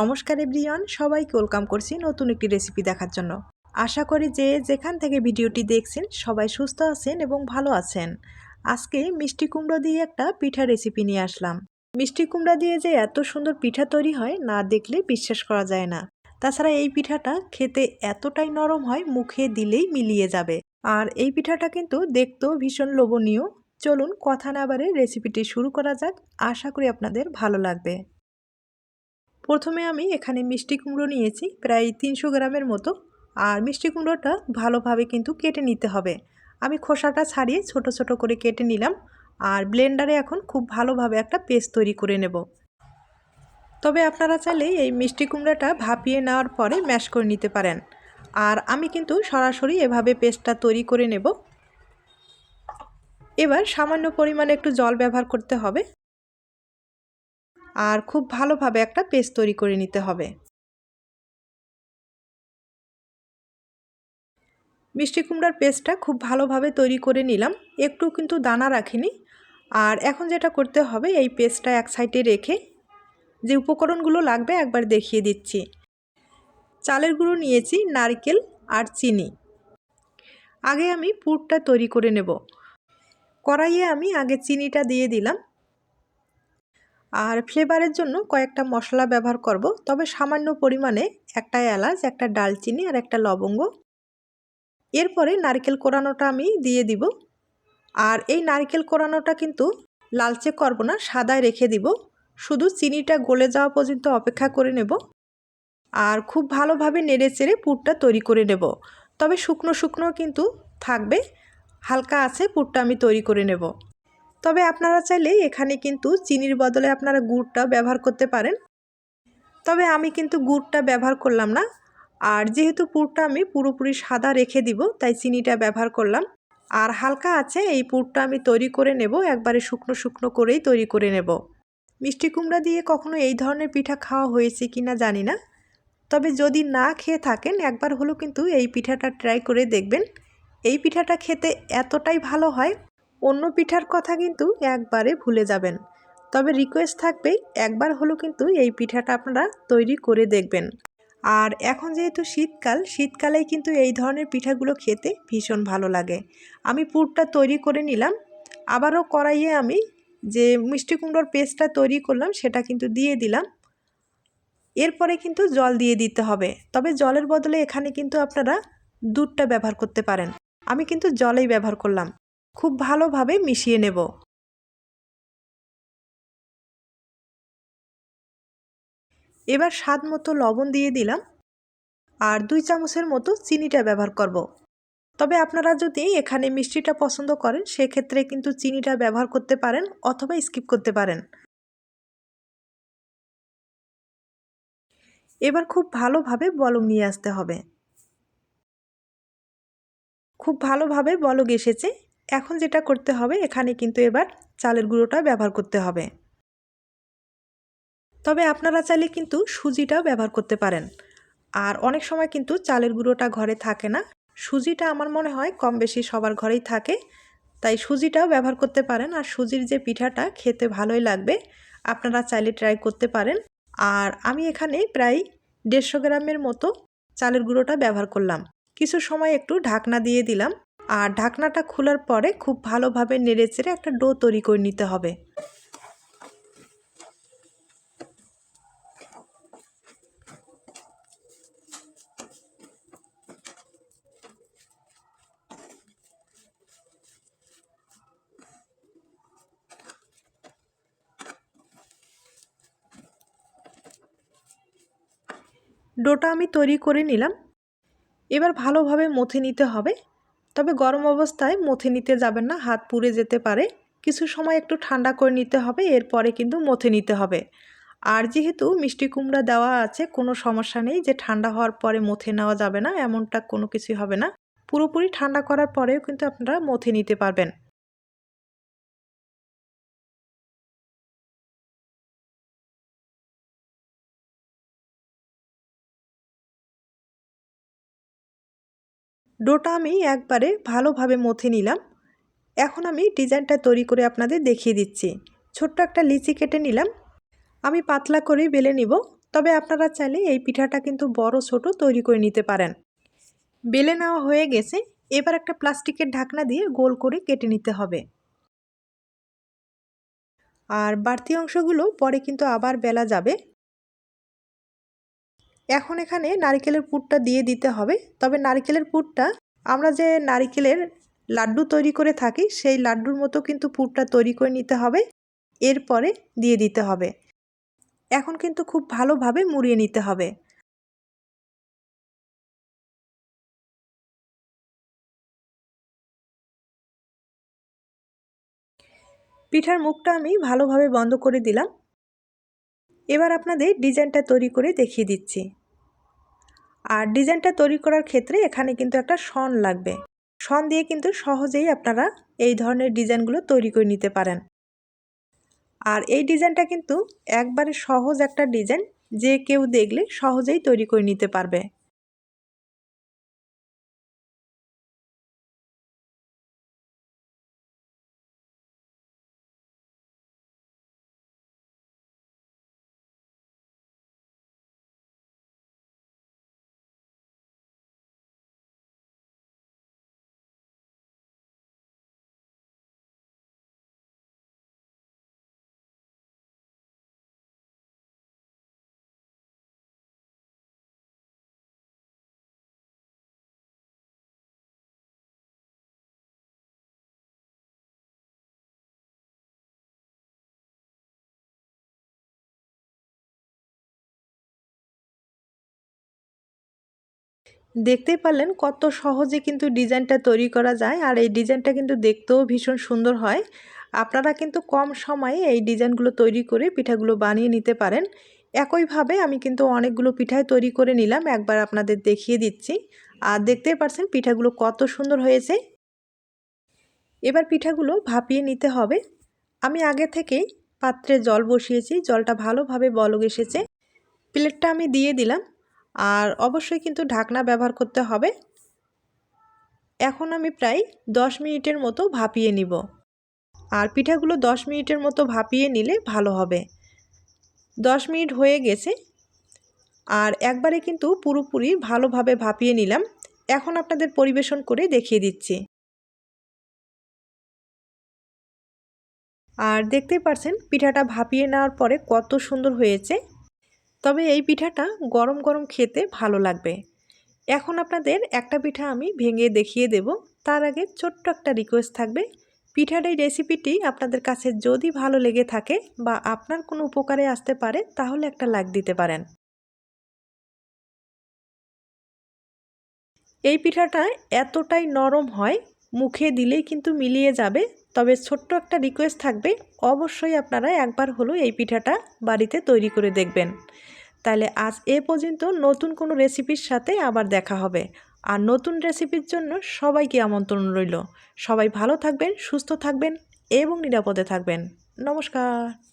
নমস্কার এভরিওয়ান, সবাইকে ওয়েলকাম করছি নতুন একটি রেসিপি দেখার জন্য। আশা করি যে যেখান থেকে ভিডিওটি দেখছেন, সবাই সুস্থ আছেন এবং ভালো আছেন। আজকে মিষ্টি কুমড়ো দিয়ে একটা পিঠা রেসিপি নিয়ে আসলাম। মিষ্টি কুমড়া দিয়ে যে এত সুন্দর পিঠা তৈরি হয়, না দেখলে বিশ্বাস করা যায় না। তাছাড়া এই পিঠাটা খেতে এতটাই নরম হয়, মুখে দিলেই মিলিয়ে যাবে। আর এই পিঠাটা কিন্তু দেখতেও ভীষণ লোভনীয়। চলুন কথা না বারে রেসিপিটি শুরু করা যাক। আশা করি আপনাদের ভালো লাগবে। প্রথমে আমি এখানে মিষ্টি কুমড়ো নিয়েছি, প্রায় তিনশো গ্রামের মতো। আর মিষ্টি কুমড়োটা ভালোভাবে কিন্তু কেটে নিতে হবে। আমি খোসাটা ছাড়িয়ে ছোট ছোট করে কেটে নিলাম। আর ব্লেন্ডারে এখন খুব ভালোভাবে একটা পেস্ট তৈরি করে নেব। তবে আপনারা চাইলে এই মিষ্টি কুমড়াটা ভাপিয়ে নেওয়ার পরে ম্যাশ করে নিতে পারেন। আর আমি কিন্তু সরাসরি এভাবে পেস্টটা তৈরি করে নেব। এবার সামান্য পরিমাণে একটু জল ব্যবহার করতে হবে। আর খুব ভালোভাবে একটা পেস্ট তৈরি করে নিতে হবে। মিষ্টি কুমড়ার পেস্টটা খুব ভালোভাবে তৈরি করে নিলাম। একটু কিন্তু দানা রাখিনি। আর এখন যেটা করতে হবে, এই পেস্টটা এক সাইডে রেখে যে উপকরণগুলো লাগবে একবার দেখিয়ে দিচ্ছি। চালের গুঁড়ো নিয়েছি, নারকেল আর চিনি। আগে আমি পুরটা তৈরি করে নেব। কড়াইয়ে আমি আগে চিনিটা দিয়ে দিলাম। আর ফ্লেভারের জন্য কয়েকটা মশলা ব্যবহার করব। তবে সামান্য পরিমাণে একটা এলাচ, একটা ডালচিনি আর একটা লবঙ্গ। এরপরে নারকেল কোরানোটা আমি দিয়ে দিব। আর এই নারকেল কোরানোটা কিন্তু লালচে করব না, সাদায় রেখে দিব। শুধু চিনিটা গলে যাওয়া পর্যন্ত অপেক্ষা করে নেব। আর খুব ভালোভাবে নেড়ে চেড়ে পুরটা তৈরি করে নেব। তবে শুকনো শুকনো কিন্তু থাকবে। হালকা আছে, পুরটা আমি তৈরি করে নেব। তবে আপনারা চাইলে এখানে কিন্তু চিনির বদলে আপনারা গুড়টা ব্যবহার করতে পারেন। তবে আমি কিন্তু গুড়টা ব্যবহার করলাম না। আর যেহেতু পুরটা আমি পুরোপুরি সাদা রেখে দিব, তাই চিনিটা ব্যবহার করলাম। আর হালকা আছে, এই পুরটা আমি তৈরি করে নেব, একবারে শুকনো শুকনো করেই তৈরি করে নেব। মিষ্টি কুমড়া দিয়ে কখনো এই ধরনের পিঠা খাওয়া হয়েছে কি না জানি না। তবে যদি না খেয়ে থাকেন, একবার হলেও কিন্তু এই পিঠাটা ট্রাই করে দেখবেন। এই পিঠাটা খেতে এতটাই ভালো হয় অন্য পিঠার কথা কিন্তু একবারে ভুলে যাবেন। তবে রিকোয়েস্ট থাকবে, একবার হলো কিন্তু এই পিঠাটা আপনারা তৈরি করে দেখবেন। আর এখন যেহেতু শীতকাল, শীতকালেই কিন্তু এই ধরনের পিঠাগুলো খেতে ভীষণ ভালো লাগে। আমি পুরটা তৈরি করে নিলাম। আবারও কড়াইয়ে আমি যে মিষ্টি কুমড়োর পেস্টটা তৈরি করলাম, সেটা কিন্তু দিয়ে দিলাম। এরপরে কিন্তু জল দিয়ে দিতে হবে। তবে জলের বদলে এখানে কিন্তু আপনারা দুধটা ব্যবহার করতে পারেন। আমি কিন্তু জলেই ব্যবহার করলাম। খুব ভালোভাবে মিশিয়ে নেব। এবার স্বাদ মতো লবণ দিয়ে দিলাম আর দুই চামচের মতো চিনিটা ব্যবহার করব। তবে আপনারা যদি এখানে মিষ্টিটা পছন্দ করেন, সেক্ষেত্রে কিন্তু চিনিটা ব্যবহার করতে পারেন অথবা স্কিপ করতে পারেন। এবার খুব ভালোভাবে বলক নিয়ে আসতে হবে। খুব ভালোভাবে বলক এসেছে। এখন যেটা করতে হবে, এখানে কিন্তু এবার চালের গুঁড়োটা ব্যবহার করতে হবে। তবে আপনারা চাইলে কিন্তু সুজিটাও ব্যবহার করতে পারেন। আর অনেক সময় কিন্তু চালের গুঁড়োটা ঘরে থাকে না। সুজিটা আমার মনে হয় কম বেশি সবার ঘরেই থাকে। তাই সুজিটাও ব্যবহার করতে পারেন। আর সুজির যে পিঠাটা খেতে ভালোই লাগবে, আপনারা চাইলে ট্রাই করতে পারেন। আর আমি এখানে প্রায় দেড়শো গ্রামের মতো চালের গুঁড়োটা ব্যবহার করলাম। কিছু সময় একটু ঢাকনা দিয়ে দিলাম। আর ঢাকনাটা খোলার পরে খুব ভালোভাবে নেড়ে চেড়ে একটা ডো তৈরি করে নিতে হবে। ডোটা আমি তৈরি করে নিলাম। এবার ভালোভাবে মথে নিতে হবে। তবে গরম অবস্থায় মথে নিতে যাবেন না, হাত পুড়ে যেতে পারে। কিছু সময় একটু ঠান্ডা করে নিতে হবে, এরপরে কিন্তু মথে নিতে হবে। আর যেহেতু মিষ্টি কুমড়া দেওয়া আছে, কোনো সমস্যা নেই যে ঠান্ডা হওয়ার পরে মথে নেওয়া যাবে না, এমনটা কোনো কিছুই হবে না। পুরোপুরি ঠান্ডা করার পরেও কিন্তু আপনারা মথে নিতে পারবেন। ডোটা আমি একবারে ভালোভাবে মথে নিলাম। এখন আমি ডিজাইনটা তৈরি করে আপনাদের দেখিয়ে দিচ্ছি। ছোট্ট একটা লিচি কেটে নিলাম। আমি পাতলা করেই বেলে নিব, তবে আপনারা চাইলে এই পিঠাটা কিন্তু বড় ছোট তৈরি করে নিতে পারেন। বেলে নেওয়া হয়ে গেছে, এবার একটা প্লাস্টিকের ঢাকনা দিয়ে গোল করে কেটে নিতে হবে। আর বাড়তি অংশগুলো পরে কিন্তু আবার বেলা যাবে। এখন এখানে নারিকেলের পুরটা দিয়ে দিতে হবে। তবে নারিকেলের পুরটা, আমরা যে নারিকেলের লাড্ডু তৈরি করে থাকি, সেই লাড্ডুর মতো কিন্তু পুরটা তৈরি করে নিতে হবে। এরপরে দিয়ে দিতে হবে। এখন কিন্তু খুব ভালোভাবে মুড়িয়ে নিতে হবে। পিঠার মুখটা আমি ভালোভাবে বন্ধ করে দিলাম। এবার আপনাদের ডিজাইনটা তৈরি করে দেখিয়ে দিচ্ছি। আর ডিজাইনটা তৈরি করার ক্ষেত্রে এখানে কিন্তু একটা শন লাগবে। শন দিয়ে কিন্তু সহজেই আপনারা এই ধরনের ডিজাইনগুলো তৈরি করে নিতে পারেন। আর এই ডিজাইনটা কিন্তু একবারে সহজ একটা ডিজাইন, যে কেউ দেখলে সহজেই তৈরি করে নিতে পারবে। দেখতেই পারলেন কত সহজে কিন্তু ডিজাইনটা তৈরি করা যায় আর এই ডিজাইনটা কিন্তু দেখতেও ভীষণ সুন্দর হয়। আপনারা কিন্তু কম সময়ে এই ডিজাইনগুলো তৈরি করে পিঠাগুলো বানিয়ে নিতে পারেন। একইভাবে আমি কিন্তু অনেকগুলো পিঠাই তৈরি করে নিলাম, একবার আপনাদের দেখিয়ে দিচ্ছি। আর দেখতেই পারছেন পিঠাগুলো কত সুন্দর হয়েছে। এবার পিঠাগুলো ভাপিয়ে নিতে হবে। আমি আগে থেকেই পাত্রে জল বসিয়েছি, জলটা ভালোভাবে বলগ এসেছে। প্লেটটা আমি দিয়ে দিলাম। আর অবশ্যই কিন্তু ঢাকনা ব্যবহার করতে হবে। এখন আমি প্রায় দশ মিনিটের মতো ভাপিয়ে নিব। আর পিঠাগুলো দশ মিনিটের মতো ভাপিয়ে নিলে ভালো হবে। দশ মিনিট হয়ে গেছে। আর একবারে কিন্তু পুরোপুরি ভালোভাবে ভাপিয়ে নিলাম। এখন আপনাদের পরিবেশন করে দেখিয়ে দিচ্ছি। আর দেখতেই পারছেন, পিঠাটা ভাপিয়ে নেওয়ার পরে কত সুন্দর হয়েছে। তবে এই পিঠাটা গরম গরম খেতে ভালো লাগবে। এখন আপনাদের একটা পিঠা আমি ভেঙে দেখিয়ে দেব। তার আগে ছোট্ট একটা রিকোয়েস্ট থাকবে। পিঠার এই রেসিপিটি আপনাদের কাছে যদি ভালো লেগে থাকে বা আপনার কোনো উপকারে আসতে পারে, তাহলে একটা লাইক দিতে পারেন। এই পিঠাটা এতটাই নরম হয় মুখে দিলেই কিন্তু মিলিয়ে যাবে। তবে ছোট্ট একটা রিকোয়েস্ট থাকবে, অবশ্যই আপনারা একবার হলো এই পিঠাটা বাড়িতে তৈরি করে দেখবেন। তাহলে আজ এ পর্যন্ত নতুন কোনো রেসিপির সাথে আবার দেখা হবে। আর নতুন রেসিপির জন্য সবাইকে আমন্ত্রণ রইল। সবাই ভালো থাকবেন, সুস্থ থাকবেন এবং নিরাপদে থাকবেন। নমস্কার।